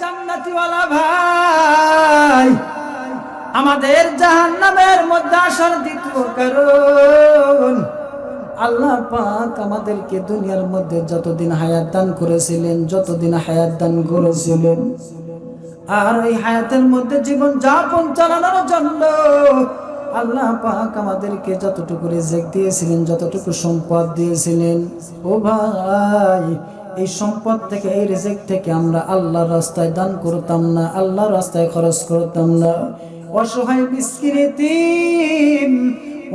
জান্নাতিওয়ালা ভাই, আমাদের জাহান্নামের মধ্যে আসার দ্বিতীয় কারণ, আল্লাহ পাক আমাদেরকে দুনিয়ার মধ্যে যতদিন হায়াত দান করেছিলেন, যতদিন হায়াত দান করেছিলেন, আর ওই হায়াতের মধ্যে জীবন যাপন চালানোর জন্য আল্লাহ পাক আমাদেরকে যতটুকু রেজেক দিয়েছিলেন, যতটুকু সম্পদ দিয়েছিলেন, ও ভাই এই সম্পদ থেকে, এই রেজেক থেকে আমরা আল্লাহর রাস্তায় দান করতাম না, আল্লাহর রাস্তায় খরচ করতাম না। অসহায় বিস্কৃতি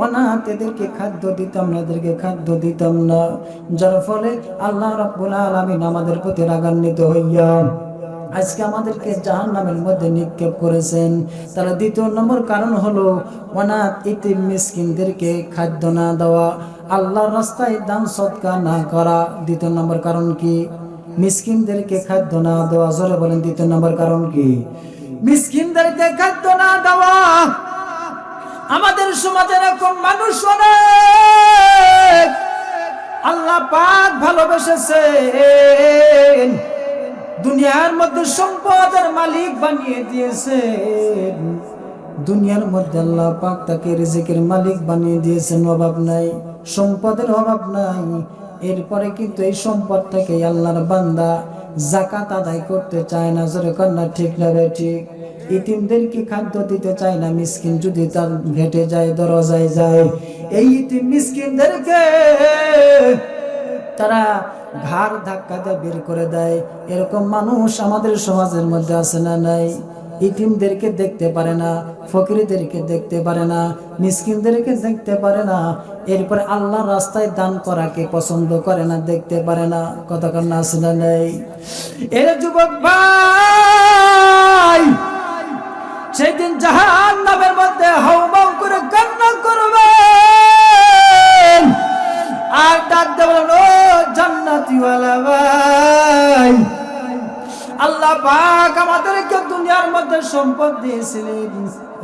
অনাথ এদেরকে খাদ্য দিতাম না, এদেরকে খাদ্য দিতাম না। যার ফলে আল্লাহ রাব্বুল আলামিন আমাদের প্রতি রাগান্বিত হইয়া আজকে আমাদেরকে জাহান নামের মধ্যে নিক্ষেপ করেছেন। তারা দ্বিতীয় নম্বর কারণ হলো, অনাথ ইতিম মিসকিনদেরকে খাদ্য না দেওয়া, আল্লাহর রাস্তায় দান সৎকার না করা। দ্বিতীয় নম্বর কারণ কি? মিসকিনদেরকে খাদ্য না দেওয়া। জোরে বলেন, দ্বিতীয় নম্বর কারণ কি? মিসকিনদেরকে খাদ্য না দেওয়া। আমাদের সমাজে এরকম মানুষ অনেক। আল্লাহ পাক ভালোবেসেছেন। দুনিয়ার মধ্যে সম্পদের মালিক বানিয়ে দিয়েছে দুনিয়ার মধ্যে আল্লাহ পাক তাকে রিজিকের মালিক বানিয়ে দিয়েছেন, অভাব নাই, সম্পদের অভাব নাই। এরপরে কিন্তু এই সম্পদ থেকে আল্লাহর বান্দা জাকাত আদায় করতে চায় না, জোরে কন্যা, ঠিক না ঠিক? ইতিমদেরকে খাদ্য দিতে চায় না? মিসকিন যদি তার ঘেটে যায়, দরজায় যায়, এই ইতিম মিসকিনদেরকে তারা ঘাড় ধাক্কা দিয়ে বের করে দেয়। এরকম মানুষ আমাদের সমাজের মধ্যে আছে না নাই? ইতিমদেরকে দেখতে পারে না, ফকিরদেরকে দেখতে পারে না, মিসকিনদেরকে দেখতে পারে না। এরপরে আল্লাহ রাস্তায় দান করাকে পছন্দ করে না, দেখতে পারে না। কতক্ষণ না না নেই? এর যুবক ভাই, সেদিন জাহান নামের মধ্যে হাউমাউ করে কান্না করবেন আর ডাক দেবেন ও ভাই, আল্লাহ পাক আমাদেরকে দুনিয়ার মধ্যে সম্পদ দিয়েছিলেন,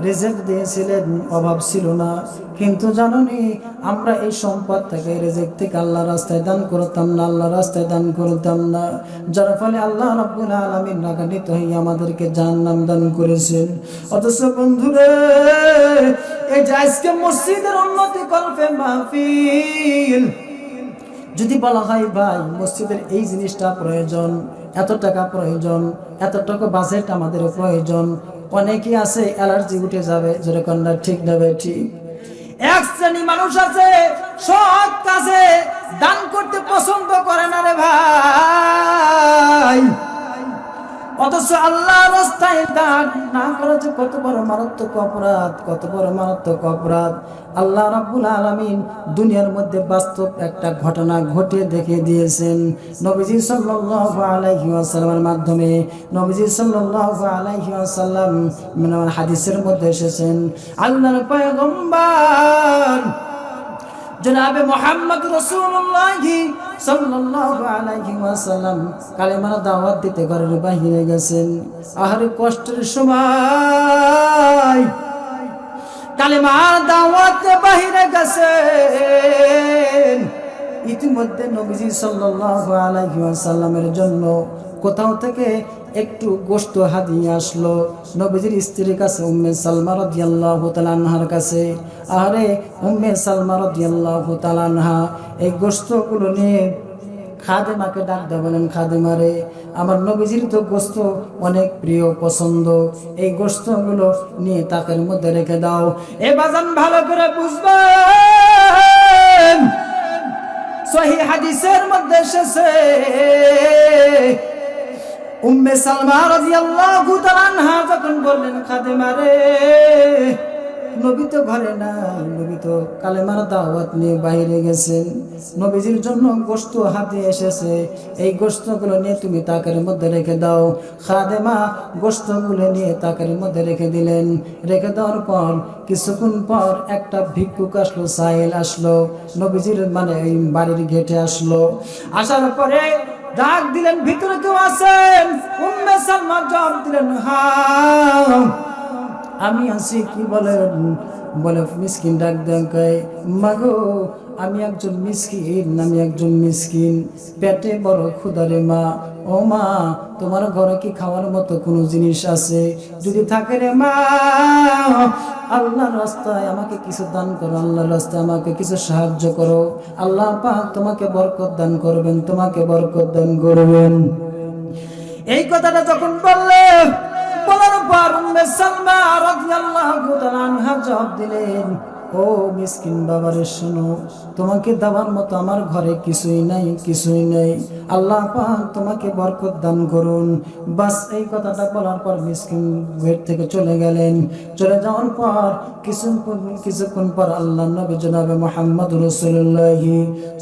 রেজেক দিয়েছিলেন, অভাব ছিল না। কিন্তু জাননি, আমরা এই সম্পদ থেকে, রেজেক থেকে আল্লাহ রাস্তায় দান করতাম না আল্লাহ রাস্তায় দান করতাম না। যার ফলে আল্লাহ রাব্বুল আলামিন রাগান্বিত হয়ে আমাদেরকে জাহান্নাম দান করেছেন। অথচ বন্ধুরে, এই যে আজকে মসজিদের যদি বলা হয়, ভাই, মসজিদের এই জিনিসটা প্রয়োজন, এত টাকা প্রয়োজন, এত টাকা বাজেট আমাদের প্রয়োজন। অনেকেই আছে, অ্যালার্জি উঠে যাবে যেরকম না ঠিক নেবে ঠিক। এক শ্রেণি মানুষ আছে, সৎ কাজে দান করতে পছন্দ করে না রে ভাই। অথচ আল্লাহ রাস্তায় দান না করা যে কত বড় মারাত্মক অপরাধ, কত বড় মারাত্মক অপরাধ। আল্লাহ রাব্বুল আলামিন দুনিয়ার মধ্যে বাস্তব একটা ঘটনা ঘটে দেখিয়ে দিয়েছেন। নবীজি সাল্লাল্লাহু আলাইহি ওয়াসাল্লামের মাধ্যমে নবীজি সাল্লাল্লাহু আলাইহি ওয়াসাল্লাম হাদিসের মধ্যে এসেছেন, আল্লাহর পয়গম্বর জনাবে মোহাম্মদ রসুল্লাহ সাল্লাল্লাহু আলাইহি ওয়াসাল্লাম। কালেমার দাওয়াত দিতে ঘরের বাহিরে গেছেন। আহারে কষ্টের সময়। কালেমার দাওয়াত বাহিরে গেছেন। ইতিমধ্যে নবীজি সাল্লাল্লাহু আলাইহি ওয়াসাল্লামের জন্য কোথাও থেকে একটু গোস্ত হাদিয়ে আসলো। নবীজির স্ত্রীর কাছে উম্মে সালমা রাদিয়াল্লাহু তাআলা আনহার কাছে আরে উম্মে সালমা রাদিয়াল্লাহু তাআলা এই গোস্তগুলো নিয়ে খাদেমাকে ডাক দেয় বলেন খাদেমারে আমার নবীজির তো গোস্ত অনেক প্রিয়, পছন্দ। এই গোস্তগুলো নিয়ে তাকের মধ্যে রেখে দাও। এ বাজান ভালো করে বুঝবেন। সহি হাদিসের মধ্যে এসেছে উম্মে সালমা রাদিয়াল্লাহু তাআলা যখন বললেন, খাদেমা রে, নবী তো ঘরে না নবী তো কালেমার দাওয়াত নিয়ে বাইরে গেছেন। নবীজির জন্য গোস্ত হাতে এসেছে। এই গোস্তগুলো নিয়ে তুমি তাকের মধ্যে রেখে দাও। খাদেমা গোস্তগুলো নিয়ে তাকের মধ্যে রেখে দিলেন। রেখে দেওয়ার পর, কিছুক্ষণ পর একটা ভিক্ষুক আসলো, সাহেল আসলো। নবীজির মানে বাড়ির গেটে আসলো। আসার পরে ডাক দিলেন ভিতরে কেউ আছেন? উম্মে সালমা জবাব দিলেন হ্যাঁ। আমি আছি। কি বলেন? বলে, মিসকিন ডাক দেন মাগো, আমি একজন মিসকিন, আমি একজন মিসকিন। পেটে বড় ক্ষুদারে মা। ও মা, তোমার ঘরে কি খাওয়ার মতো কোনো জিনিস আছে? যদি থাকে রে মা, আল্লাহর রাস্তায় আমাকে কিছু দান করো, আল্লাহর রাস্তায় আমাকে কিছু সাহায্য করো। আল্লাহ পাক তোমাকে বরকত দান করবেন, তোমাকে বরকত দান করবেন। এই কথাটা যখন বললে, বলার পর সালমা রাদিয়াল্লাহু তাআলা আনহা জবাব দিলেন, ও মিসকিন বাবারে শোনো, তোমাকে দেওয়ার মতো আমার ঘরে কিছুই নাই কিছুই নাই। আল্লাহ পাক তোমাকে বরকত দান করুন। বাস এই কথাটা বলার পর মিসকিন গেট থেকে চলে গেলেন। চলে যাওয়ার পর কিছু কিছুক্ষণ পর আল্লাহ নবী জনাবে মোহাম্মদ রসুল্লাহ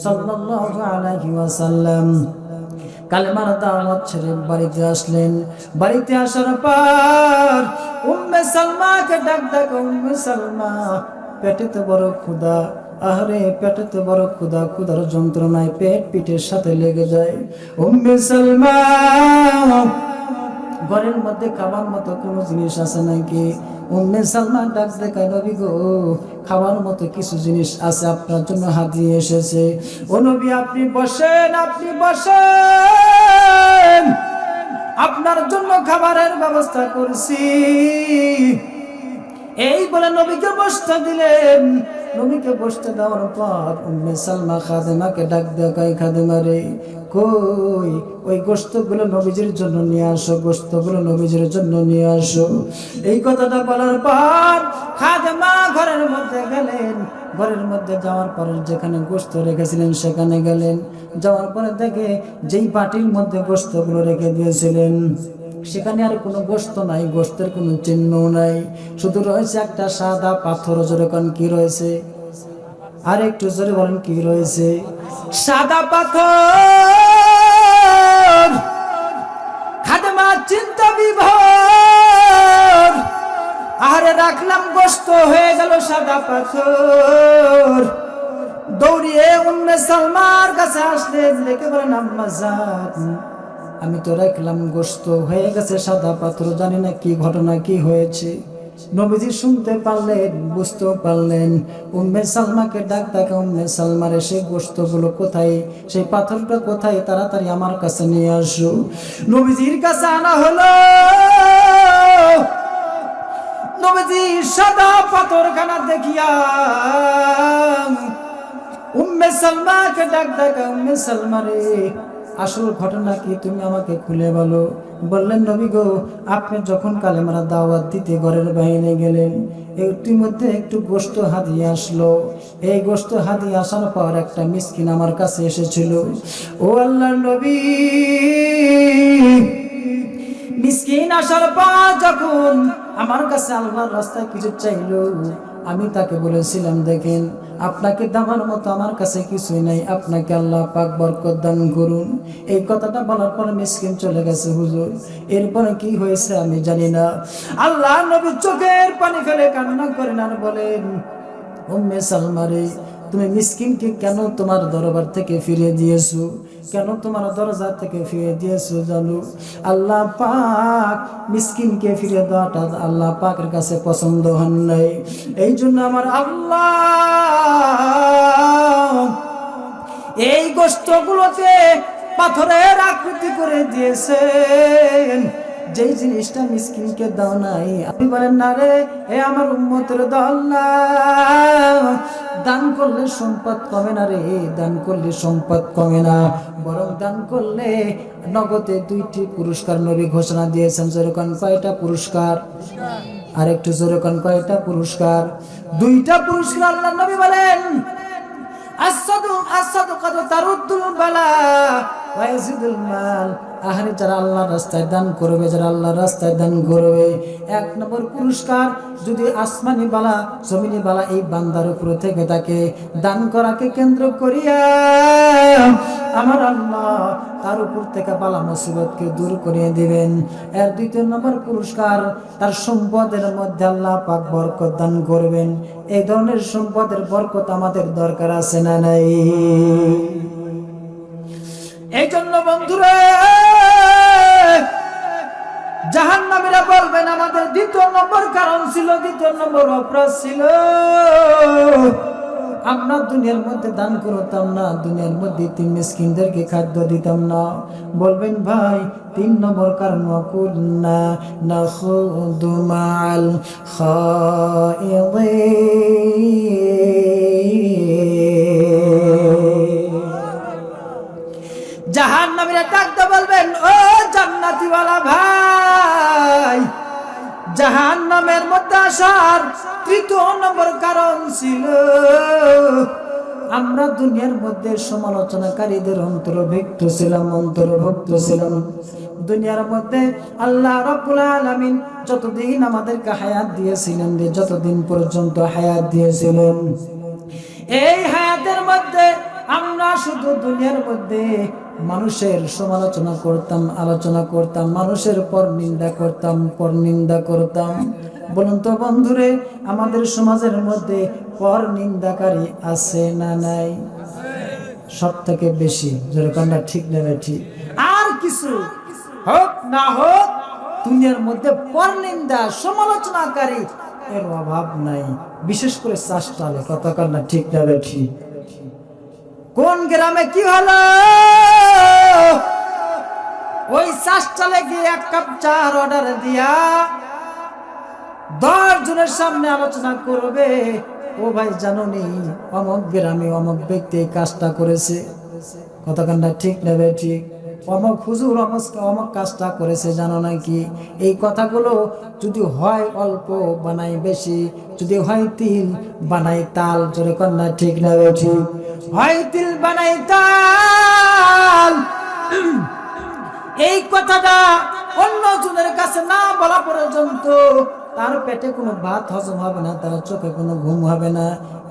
সাল্লাল্লাহু আলাইহি ওয়াসাল্লাম কালেমার দাওয়াত ছেড়ে বাড়িতে আসলেন। বাড়িতে আসার পর উম্মে সালমাকে ডাক ডাক, উম্মে সালমা পেটেতে বড় ক্ষুদা আহারে পেটেতে বড় ক্ষুদা ক্ষুদার যন্ত্রণায় পেট পিঠের সাথে লেগে যায়। উম্মে সালমা, ঘরের মধ্যে খাবার মতো কোনো জিনিস আছে নাকি? উম্মে সালমান ডাক দেখায় নবী গো, খাওয়ার মতো কিছু জিনিস আছে আপনার জন্য হাতিয়ে এসেছে। ও নবী, আপনি বসেন আপনি বসেন। আপনার জন্য খাবারের ব্যবস্থা করছি। এই বলে নবীকে বসতে দিলেন। নবীকে বসতে দেওয়ার পর উম্মে সালমা খাদেমাকে ডাক দেখায় খাদেমা রে? কই? ওই গোস্তগুলো নবীজির জন্য নিয়ে আসো গোস্তগুলো নবীজির জন্য নিয়ে আসো। এই কথাটা বলার পর খাদেমা ঘরের মধ্যে গেলেন। ঘরের মধ্যে যাওয়ার পরে যেখানে গোস্ত রেখেছিলেন, সেখানে গেলেন। যাওয়ার পরে দেখে যেই বাটির মধ্যে গোস্তগুলো রেখে দিয়েছিলেন। সেখানে আর কোনো গোস্ত নাই গোস্তের কোনো চিহ্ন নাই। শুধু রয়েছে একটা সাদা পাথর যেরকম কি রয়েছে? আর একটু জোরে বলেন, কি রয়েছে? সাদা পাথর, খাদমা চিন্তা বিভোর, আহারে রাখলাম গোস্ত হয়ে গেল সাদা পাথর। দৌড়িয়ে উম্মে সালমার কাছে আসলেন দেখে বলেন আম্মা আমি তো রাখলাম গোস্ত। হয়ে গেছে সাদা পাথর, জানি না কি ঘটনা, কি হয়েছে। নবীজি শুনতে পারলেন, বুঝতেও পারলেন। উম্মে সালমাকে ডাক ডাকা উম্মে সালমার সেই গোস্তগুলো কোথায়? সেই পাথরটা কোথায়? তাড়াতাড়ি আমার কাছে নিয়ে আসো। নবীজির কাছে আনা হলো। নবীজি সাদা পাথরখানা দেখিয়া উম্মে সালমাকে ডাক ডাকা উম্মে সালমারে আসল ঘটনা কি তুমি আমাকে খুলে বলো? বললেন, নবী গো, আপনি যখন কালেমারা দাওয়াত দিতে ঘরের বাইরে গেলেন একটির মধ্যে একটু গোস্ত হাতিয়ে আসলো। এই গোস্ত হাতিয়ে আসার পর একটা মিসকিন আমার কাছে এসেছিল। ও আল্লাহ নবী, মিসকিন আসার পর যখন আমার কাছে আল্লাহর রাস্তায় কিছু চাইলো আমি তাকে বলেছিলাম, দেখেন, আপনাকে দামার মতো আমার কাছে কিছুই নাই। আপনাকে আল্লাহ পাক বরকত দান করুন। এই কথাটা বলার পরে মিসকিন চলে গেছে, হুজুর, এরপরে কি হয়েছে আমি জানি না। আল্লাহ নবী চোখের পানি ফেলে কান্না করেন আর বলেন, উম্মে সালমারে তুমি মিসকিনকে কেন তোমার দরবার থেকে ফিরিয়ে দিয়েছ? কেন তোমার দরজা থেকে ফিরে দিয়েছ জানু আল্লাহ পাক মিসকিনকে ফিরে দেওয়াটা আল্লাহ পাকের কাছে পছন্দ হন নাই। এই জন্য আমার আল্লাহ এই গোষ্ঠগুলোতে পাথরের আকৃতি করে দিয়েছেন। যেই জিনিসটা মিসকিনকে দাও নাই, আপনি বলেন, না রে, এ আমার উম্মতের দল না। দান করলে সম্পদ কমে না রে, দান করলে সম্পদ কমে না। বরং দান করলে নগদে দুইটি পুরস্কার নবী ঘোষণা দিয়েছেন যেরকম কয়টা পুরস্কার? আর একটু যেরকম কয়টা পুরস্কার? দুইটা পুরস্কার আল্লাহ নবী বলেন। আসাদু আসাদু কত তারুদ্দুল বালা ওয়াইজিদুল মাল, আহারে যারা আল্লাহর রাস্তায় দান করবে, যারা আল্লাহর রাস্তায় দান করবে, এক নম্বর পুরস্কার, যদি আসমানি বালা, জমিনি বালা এই বান্দার উপর থেকে তাকে দান করাকে কেন্দ্র করিয়া আমার আল্লাহ তার উপর থেকে বালা মুসিবতকে দূর করিয়ে দিবেন। এর দ্বিতীয় নম্বর পুরস্কার, তার সম্পদের মধ্যে আল্লাহ পাক বরকত দান করবেন। এই ধরনের সম্পদের বরকত আমাদের দরকার আছে না নাই? এই জন্য বন্ধুরা, জাহান্নামীরা বলবেন, আমাদের দ্বিতীয় নম্বর কারণ ছিল, দ্বিতীয় নম্বর অপরাধ ছিল। আমরা দুনিয়ার মধ্যে দান করতাম না, দুনিয়ার মধ্যে তিন মিসকিনদেরকে খাদ্য দিতাম না। বলবেন, ভাই, তিন নম্বর কারণ কুলনা নাখুদুমাল খায়দিন। জাহান ডাকতে বলবেন, ও জান্নাতিওয়ালা ভাই জাহান নামের মধ্যে আসার তৃতীয় নম্বর কারণ ছিল, আমরা দুনিয়ার মধ্যে সমালোচনাকারীদের অন্তর্ভুক্ত ছিলাম অন্তর্ভুক্ত ছিলাম। দুনিয়ার মধ্যে আল্লাহ রাব্বুল আলামিন যতদিন আমাদেরকে হায়াত দিয়েছিলেন যতদিন পর্যন্ত হায়াত দিয়েছিলেন। এই হায়াতের মধ্যে আমরা শুধু দুনিয়ার মধ্যে মানুষের সমালোচনা করতাম, আলোচনা করতাম, মানুষের পর নিন্দা করতাম, পর নিন্দা করতাম। বলুন তো বন্ধুরে, আমাদের সমাজের মধ্যে পর নিন্দাকারী আছে না নাই? সব থেকে বেশি যেরকম না ঠিক নেবে ঠিক। আর কিছু হোক না হোক, দুনিয়ার মধ্যে পর নিন্দা, সমালোচনাকারী এর অভাব নাই। বিশেষ করে চাষটালে কতক্ষণ না ঠিক নেবে ঠিক। কোন গ্রামে কি হলো? ওই চাষটালে গিয়ে এক কাপ চার অর্ডার দিয়া দশ জনের সামনে আলোচনা করবে। ও ভাই জানো নি অমক গ্রামে অমক ব্যক্তি এই কাজটা করেছে। কতক্ষণটা ঠিক নেবে ঠিক? অমক হুজুর অমক অমক কাজটা করেছে, জানো নাকি? এই কথাগুলো যদি হয় অল্প বানাই বেশি, যদি হয় তিল বানাই তাল, জোরে কন্যা ঠিক না ঠিক হয় তিল বানাই তাল। এই কথাটা অন্য জনের কাছে না বলা পর্যন্ত তার পেটে কোনো ভাত হজম হবে না, তার চোখে কোনো ঘুম হবে না।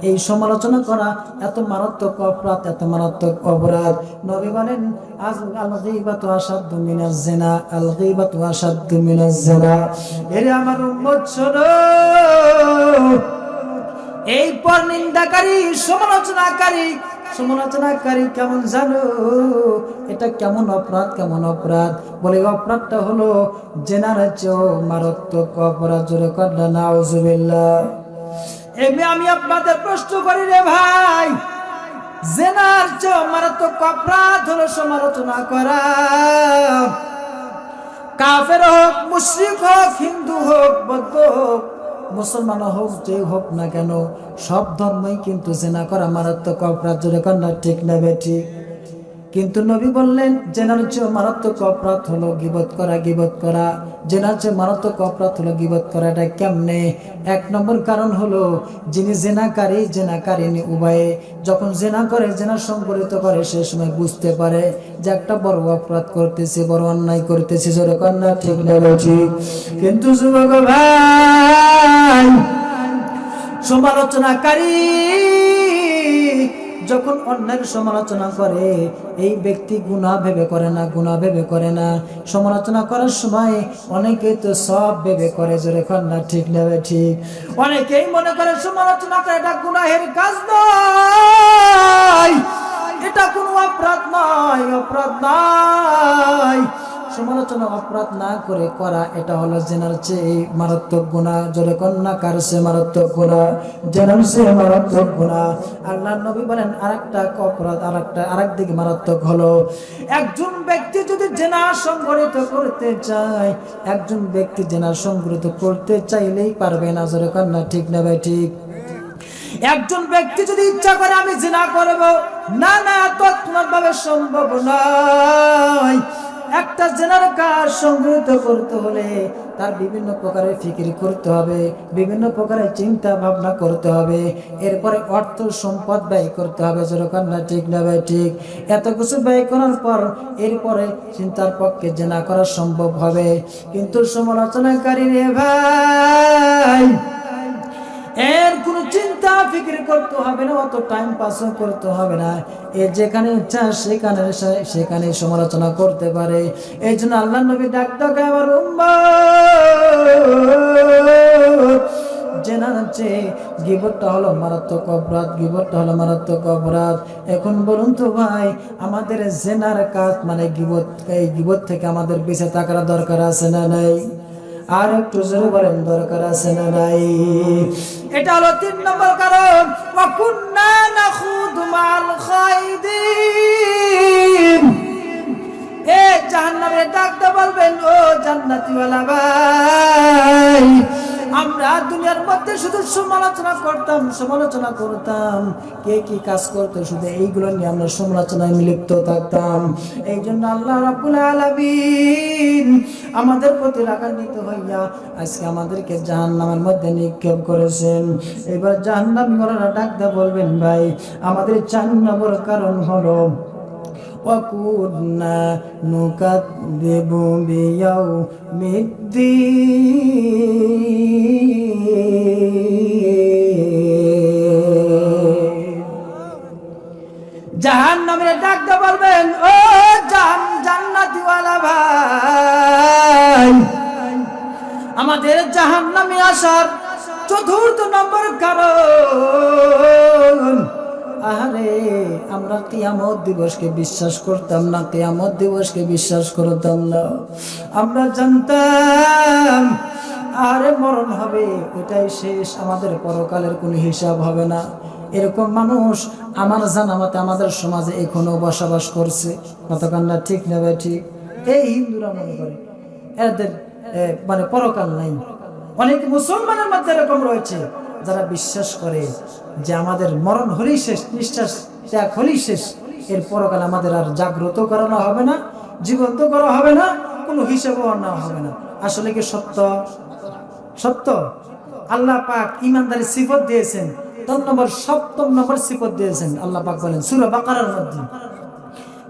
এই সমালোচনা করা এত মারাত্মক অপরাধ, এত মারাত্মক অপরাধ। নবী বলেন, আজ আল গীবাতু আসাদ্দু মিনাজ জিনা আল গীবাতু আসাদ্দু মিনাজ জেনা। এরে আমার উম্মত, শোনো। এই পর নিন্দাকারী সমালোচনাকারী সমালোচনাকারী কেমন জানো? এটা কেমন অপরাধ কেমন অপরাধ? বলে অপরাধটা হলো জেনার মারাত্মক অপরাধ। জোরে কন্যা নাউজুবিল্লাহ। এমনি আমি আপনাদের প্রশ্ন করি রে ভাই, জেনার চেয়েও মারাত্মক অপরাধ হলো সমালোচনা করা। কাফের হোক, মুশরিক হোক, হিন্দু হোক, বৌদ্ধ হোক মুসলমান হোক, যে হোক না কেন, সব ধর্মই কিন্তু জেনা করা মারাত্মক অপরাধ। জোরে কন্যা, ঠিক না ঠিক কিন্তু নবী বললেন, জেনার চেয়ে মারাত্মক অপরাধ হলো গিবত করা গিবত করা। জেনার চেয়ে মারাত্মক অপরাধ হলো গিবত করা এটা কেমনে? এক নম্বর কারণ হলো, যিনি জেনাকারী জেনাকারিনী উভয়ে। যখন জেনা করে, জেনা সংকলিত করে, সে সময় বুঝতে পারে যে একটা বড় অপরাধ করতেছে, বড় অন্যায় করতেছে, জোরে কন্যা ঠিক ঠিক। কিন্তু যুবক ভাই, সমালোচনাকারী যখন অন্যের সমালোচনা করে, এই ব্যক্তি গুণা ভেবে করে না গুণা ভেবে করে না। সমালোচনা করার সময় অনেকেই তো সব ভেবে করে, জোরে না, ঠিক নেবে ঠিক। অনেকেই মনে করে সমালোচনা করে, এটা গুনাহের কাজ নয়। এটা কোনো অপরাধ নয় অপরাধ নয়। সমালোচনা, অপরাধ না করে করা, এটা হলো জেনার চেয়ে মারাত্মক গুণা। জোরে কন্যা, কার সে মারাত্মক গুণা? জেনার সে মারাত্মক গুণা। আল্লাহ নবী বলেন, আরেকটা অপরাধ, আরেকটা, আরেক দিকে মারাত্মক হলো। একজন ব্যক্তি যদি জেনা সংগঠিত করতে চায়, একজন ব্যক্তি জেনা সংগঠিত করতে চাইলেই পারবে না, জোরে কন্যা, ঠিক না ভাই, ঠিক? একজন ব্যক্তি যদি ইচ্ছা করে, আমি জিনা করব, না না, তৎক্ষণাৎ ভাবে সম্ভব নয়। একটা জেনার কাজ সংগৃহীত করতে হলে তার বিভিন্ন প্রকারের ফিকির করতে হবে, বিভিন্ন প্রকারের চিন্তা ভাবনা করতে হবে। এরপরে অর্থ সম্পদ ব্যয় করতে হবে, যেরকম না ঠিক না ভাই ঠিক। এত কিছু ব্যয় করার পর এরপরে চিন্তার পক্ষে জেনা করা সম্ভব হবে। কিন্তু সমালোচনাকারী রে ভাই এর কোনো চিন্তা, ফিকির করতে হবে না, অত টাইম পাসও করতে হবে না। এ যেখানে ইচ্ছা, সেখানে সেখানে সমালোচনা করতে পারে। এই জন্য আল্লাহ নবী ডাক্তার আমার জেনার চেয়ে গিবরটা হলো মারাত্মক অপরাধ, গিবরটা হলো মারাত্মক অপরাধ। এখন বলুন তো ভাই, আমাদের জেনার কাজ মানে গিবত এই গিবত থেকে আমাদের বেঁচে থাকার দরকার আছে না নাই? আর একটু জোরে বলেন, দরকার আছে না নাই? এটা হলো তিন নম্বর কারণ। এ জাহান্নামে ডাকতে বলবেন, ও জান্নাতিওয়ালা ভাই, আমরা দুনিয়ার মধ্যে শুধু সমালোচনা করতাম সমালোচনা করতাম। কে কি কাজ করতো? শুধু এইগুলো নিয়ে আমরা সমালোচনায় লিপ্ত থাকতাম। এই জন্য আল্লাহ রাব্বুল আলামিন আমাদের প্রতি রাগান্বিত হইয়া আজকে আমাদেরকে জাহান্নামের মধ্যে নিক্ষেপ করেছেন এবার জাহান্নাম করারা ডাকতে বলবেন ভাই আমাদের চার নম্বর কারণ হলো وكنا نكذب بيوم الدين জাহান নামের ডাকতে বলবেন ও জান জান্নাতিওয়ালা ভাই। আমাদের জাহান নামে আসার চতুর্থ নম্বর কারণ। আরে আমরা কিয়ামত দিবসকে বিশ্বাস করতাম না, কিয়ামত দিবসকে বিশ্বাস করতাম না। আমরা জানতাম, আরে মরণ হবে ওটাই শেষ, আমাদের পরকালের কোনো হিসাব হবে না। এরকম মানুষ আমার জানা মতে আমাদের সমাজে এখনও বসবাস করছে। কতকান্না ঠিক নেবে ঠিক? এই হিন্দুরা মনে করে। এদের মানে পরকাল নাই। অনেক মুসলমানের মধ্যে এরকম রয়েছে, যারা বিশ্বাস করে যে আমাদের মরণ হলেই শেষ, নিঃশ্বাস ত্যাগ হলেই শেষ। এর পরকাল আমাদের আর জাগ্রত করানো হবে না, জীবন্ত করা হবে না, কোনো হিসাবও নেওয়া হবে না। আসলে কি সত্য? সত্য? আল্লাহ পাক ইমানদারি সিফত দিয়েছেন। তিন নম্বর সপ্তম নম্বর সিফত দিয়েছেন আল্লাহ পাক বলেন সূরা বাকারার মধ্যে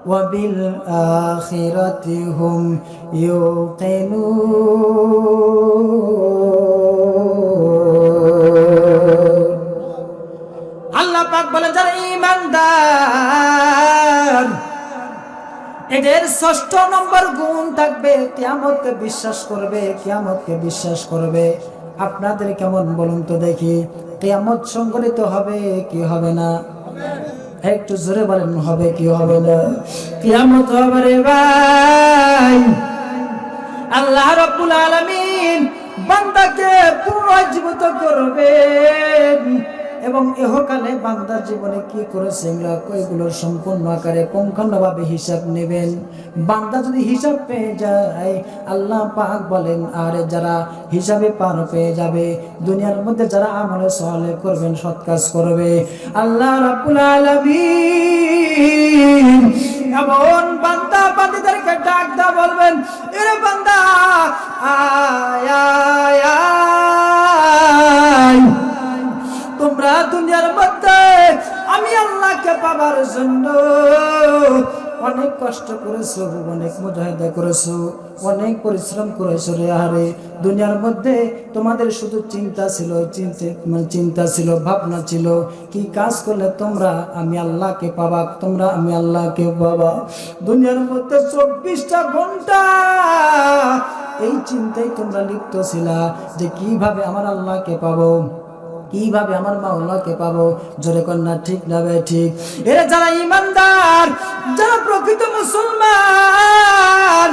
وبالآخرة هم يوقنون আল্লাহ পাক বলেন যারা ইমানদার এদের ষষ্ঠ নম্বর গুণ থাকবে কিয়ামতকে বিশ্বাস করবে কিয়ামতকে বিশ্বাস করবে আপনাদের কেমন বলুন তো দেখি। কেয়ামত সংগঠিত হবে কি হবে না? একটু জোরে বলেন, হবে কি হবে না? কেয়ামত হবে রে ভাই। আল্লাহ রাব্বুল আলামিন বান্দাকে পুনর্জীবিত করবেন। এবং এহকালে বান্দার জীবনে কি করেছে এগুলো সম্পূর্ণ আকারে পুঙ্খানুভাবে হিসাব নেবেন। বান্দা যদি হিসাব পেয়ে যায়, আল্লাহ পাক বলেন, আর যারা হিসাবে পার পেয়ে যাবে, দুনিয়ার মধ্যে যারা আমলে সহলে করবেন, সৎ কাজ করবে। আল্লাহ রাব্বুল আলামিন এমন বান্দা বান্দিদেরকে ডাক দা বলবেন, এরে বান্দা, আয় আয় আয়। তোমরা দুনিয়ার মধ্যে, আমি আল্লাহকে পাবার জন্য অনেক কষ্ট করেছ, অনেক মুজাহিদা করেছ, অনেক পরিশ্রম করেছ রে আরে দুনিয়ার মধ্যে তোমাদের শুধু চিন্তা ছিল মানে চিন্তা ছিল, ভাবনা ছিল, কি কাজ করলে তোমরা আমি আল্লাহকে পাবা, তোমরা আমি আল্লাহকে পাবা। দুনিয়ার মধ্যে চব্বিশটা ঘণ্টা এই চিন্তায় তোমরা লিপ্ত ছিলা যে কীভাবে আমার আল্লাহকে পাবো। কীভাবে আমার মাওলাকে পাবো। জোরে কন্যা, ঠিক না ঠিক। এরা যারা ইমানদার, যারা প্রকৃত মুসলমান,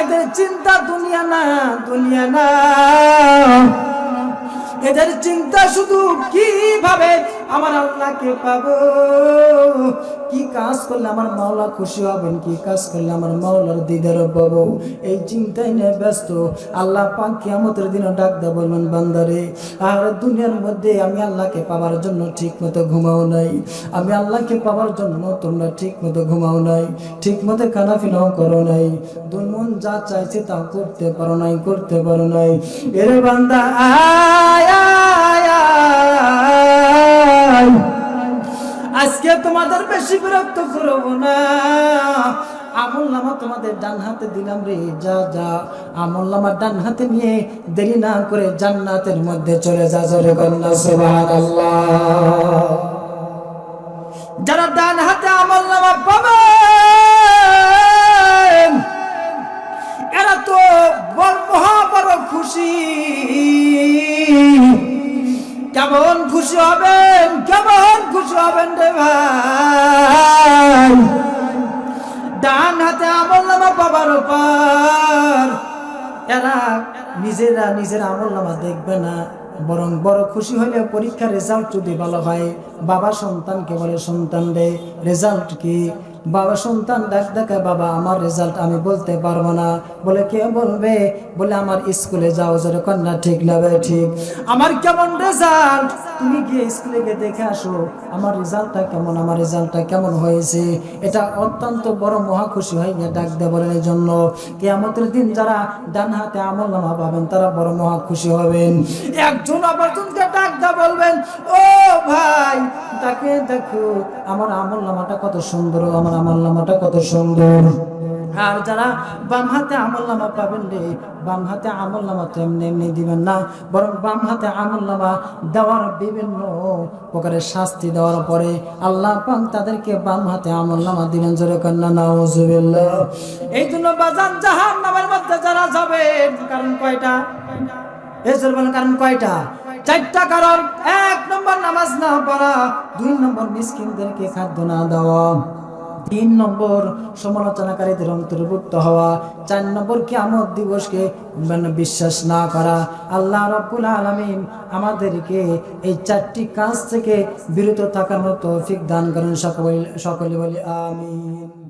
এদের চিন্তা দুনিয়া না দুনিয়া না। এদের চিন্তা শুধু কীভাবে আমার আল্লাহকে পাবো। কি কাজ করলে আমার মাওলা খুশি হবেন? কি কাজ করলে আমার মাওলার দিদার পাবো? এই চিন্তায় নিয়ে ব্যস্ত। আল্লাহ পাক কিয়ামতের দিনও ডাক দা বলবেন, বান্দারে, আর দুনিয়ার মধ্যে আমি আল্লাহকে পাওয়ার জন্য ঠিক মতো ঘুমাও নাই। আমি আল্লাহকে পাওয়ার জন্য তোমরা ঠিক মতো ঘুমাও নাই। ঠিক মতো খানাফিনাও করো নাই। দুমন যা চাইছে তা করতে পারো নাই, করতে পারো নাই। এরে বান্দা আয়। আজকে তোমাদের বেশি বিরক্ত করব না। আমল নামা তোমাদের ডান হাতে দিলাম রে, যা যা। আমল নামা ডান হাতে নিয়ে দেরি না করে জান্নাতের মধ্যে চলে যা, জোরে যারা ডান হাতে আমল নামা পাবে এরা তো মহা বড় খুশি। খুশি হবেন? কেমন খুশি হবেন রে ভাই? ডান হাতে আমল নামা বাবার উপর। এরা নিজেরা নিজের আমল নামা দেখবে না, বরং বড় খুশি হলে পরীক্ষার রেজাল্ট যদি ভালো হয়, বাবা সন্তানকে বলে সন্তান রে রেজাল্ট কি? বাবা সন্তান, ডাক দেখায় বাবা, আমার রেজাল্ট আমি বলতে পারব না। বলে কে বলবে? বলে, আমার স্কুলে যাও জোরে কন্যা ঠিক ভাই ঠিক। আমার কেমন রেজাল্ট তুমি গিয়ে স্কুলে গিয়ে দেখে আসো, আমার রেজাল্টটা কেমন, আমার রেজাল্টটা কেমন হয়েছে? এটা অত্যন্ত বড় মহা খুশি হয় গিয়ে ডাক দেয় বলেন এই জন্য। কেয়ামতের দিন যারা ডান হাতে আমল নামা পাবেন, তারা বড় মহা খুশি হবেন। একজন অপরজনকে ডাক দেয় বলবেন, ও ভাই, তাকে দেখো, আমার আমল নামাটা কত সুন্দর, আমার আমল নামাটা কত সুন্দর। আর যারা বাম হাতে আমল নামা পাবেন রে, বাম হাতে আমল নামা তো এমনি এমনি দিবেন না, বরং বাম হাতে আমল নামা দেওয়ার বিভিন্ন প্রকারের শাস্তি দেওয়ার পরে আল্লাহ পাক তাদেরকে বাম হাতে আমল নামা দিবেন জোরে কন্যা, নাউজুবিল্লাহ। এই জন্য বাজান জাহান নামের মধ্যে যারা যাবেন, কারণ কয়টা? এই বলেন, কারণ কয়টা? চারটা কারণ, এক নম্বর নামাজ না পড়া, দুই নম্বর মিসকিনদেরকে খাদ্য না দেওয়া। তিন নম্বর সমালোচনাকারীদের অন্তর্ভুক্ত হওয়া, চার নম্বর কিয়ামত দিবসকে বিশ্বাস না করা। আল্লাহ রাবুল আলমিন আমাদেরকে এই চারটি কাজ থেকে বিরত থাকার মতো ফিক দান করেন সকলে সকলে বলি আমিন।